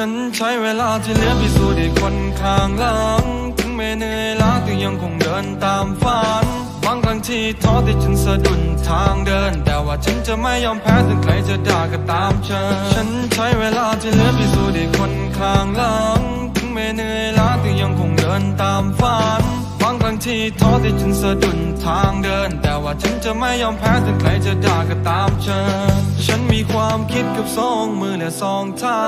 ฉันใช้เวลาที่เหลือพิสูจน์ให้คนข้างหลัง ถึงแม้เหนื่อยล้าแต่ยังคงเดินตามฝัน บางครั้งที่ท้อที่ฉันสะดุดทางเดิน แต่ว่าฉันจะไม่ยอมแพ้ถึงใครจะด่าก็ตามเชิญฉันใช้เวลาที่เหลือพิสูจน์ให้คนข้างหลัง ถึงแม้เหนื่อยล้าแต่ยังคงเดินตามฝัน ที่ท้อที่ฉันสะดุดทางเดิน แต่ว่าฉันจะไม่ยอมแพ้ถึงใครจะด่าก็ตามเชิญฉันมีความคิดกับสองมือและสองเท้า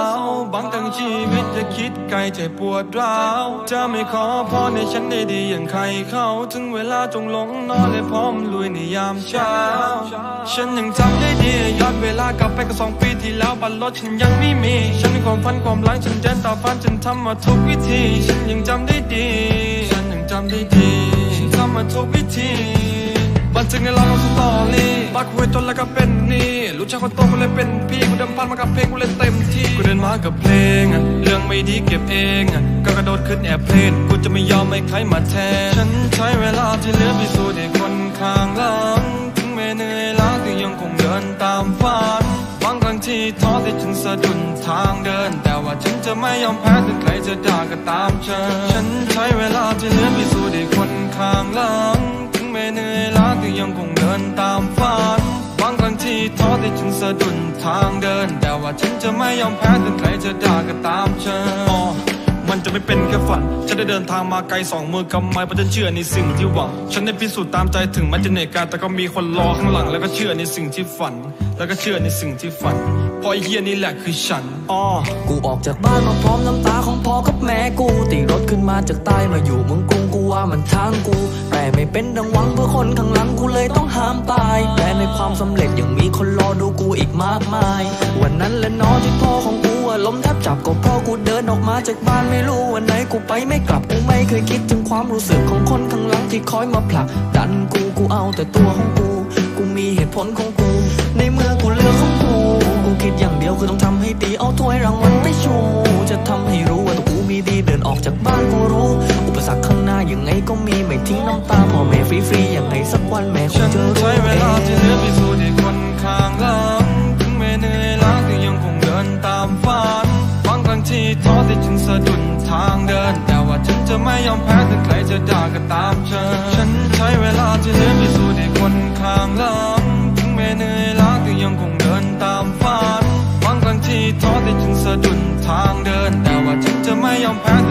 บางครั้งชีวิตจะคิดไกลใจปวดร้าวจะไม่ขอพรในฉันได้ดีอย่างใครเขาถึงเวลาจงลงนอนและพร้อมลุยในยามเช้า ฉันยังจำได้ดีย้อนเวลากลับไปก็สองปีที่แล้วบัตรรถฉันยังไม่มี ฉันมีความฝันความหลังฉันเดินต่อฝันฉันทำมาทุกวิธี ฉันยังจำได้ดีำได้ดีฉันทำมาทุกวิธีบันทึกในเราสตอรี่บักหวยจนแล้วก็เป็นนี่รู้จักคนโตก็เลยเป็นพี่กูเดิมพันมากับเพลงกูเลยเต็มที่กูเดินมากับเพลงอะเรื่องไม่ดีเก็บเองอะก็กระโดดขึ้นแอบเพลงกูจะไม่ยอมให้ใครมาแทนฉันใช้เวลาที่เหลือพิสูจน์ให้คนข้างหลังถึงแม้เหนื่อยล้าแต่ยังคงเดินตามฝันบางครั้งที่ท้อที่ฉันสะดุดทางเดิน แต่ว่าฉันจะไม่ยอมแพ้ถึงใครจะด่าก็ตามเชิญฉัน ใช้เวลาที่เหลือพิสูจน์ให้คนข้างหลัง ถึงแม้เหนื่อยล้าแต่ยังคงเดินตามฝันบางครั้งที่ท้อที่ฉันสะดุดทางเดิน แต่ว่าฉันจะไม่ยอมแพ้ถึงใครจะด่าก็ตามเชิญมันจะไม่เป็นแค่ฝัน ฉันได้เดินทางมาไกลสองมือกำไม้เพราะฉันเชื่อในสิ่งที่หวัง ฉันได้พิสูจน์ตามใจถึงแม้จะเหนื่อยกายแต่ก็มีคนรอข้างหลัง แล้วก็เชื่อในสิ่งที่ฝัน แล้วก็เชื่อในสิ่งที่ฝัน พราะไอ้เฮียนี่แหละคือฉันอ้อกูออกจากบ้านมาพร้อมน้ำตาของพ่อกับแม่กูตีรถขึ้นมาจากใต้มาอยู่เมืองกรุงกูว่ามันทางกู แต่ไม่เป็นดังหวังเพื่อคนข้างหลังกูเลยต้องห้ามตาย แต่ในความสำเร็จยังมีคนรอดูกูอีกมากมาย วันนั้นแหละเนอที่พ่อของกูอะล้มแทบจับก็เพราะกูเดินออกมาจากบ้านไม่รู้วันไหนกูไปไม่กลับกูไม่เคยคิดถึงความรู้สึกของคนข้างหลังที่คอยมาผลักดันกูกูเอาแต่ตัวของกู กูมีเหตุผลของกู คิดอย่างเดียวคือต้องทำให้ตีเอาถ้วยรางวัลไปชู จะทำให้รู้ว่าตัวกูมีดีเดินออกจากบ้านกูรู้ อุปสรรคข้างหน้ายังไงก็มีไม่ทิ้งน้ำตาพ่อแม่ฟรีๆยังไงสักวันแม่คฉังนจะรู้ใช้เวลาที่เหลือพิสูจน์ให้คนข้างหลังถึงแม้เหนื่อยล้าแต่ยังคงเดินตามฝันบางครั้งที่ท้อที่ฉันสะดุดทางเดิน แต่ว่าฉันจะไม่ยอมแพ้ถึงใครจะด่าก็ตามเชิญฉันใช้เวลาที่เหลือพิสูจน์ให้คนข้างหลังถึงแม้เหนื่อย ฝั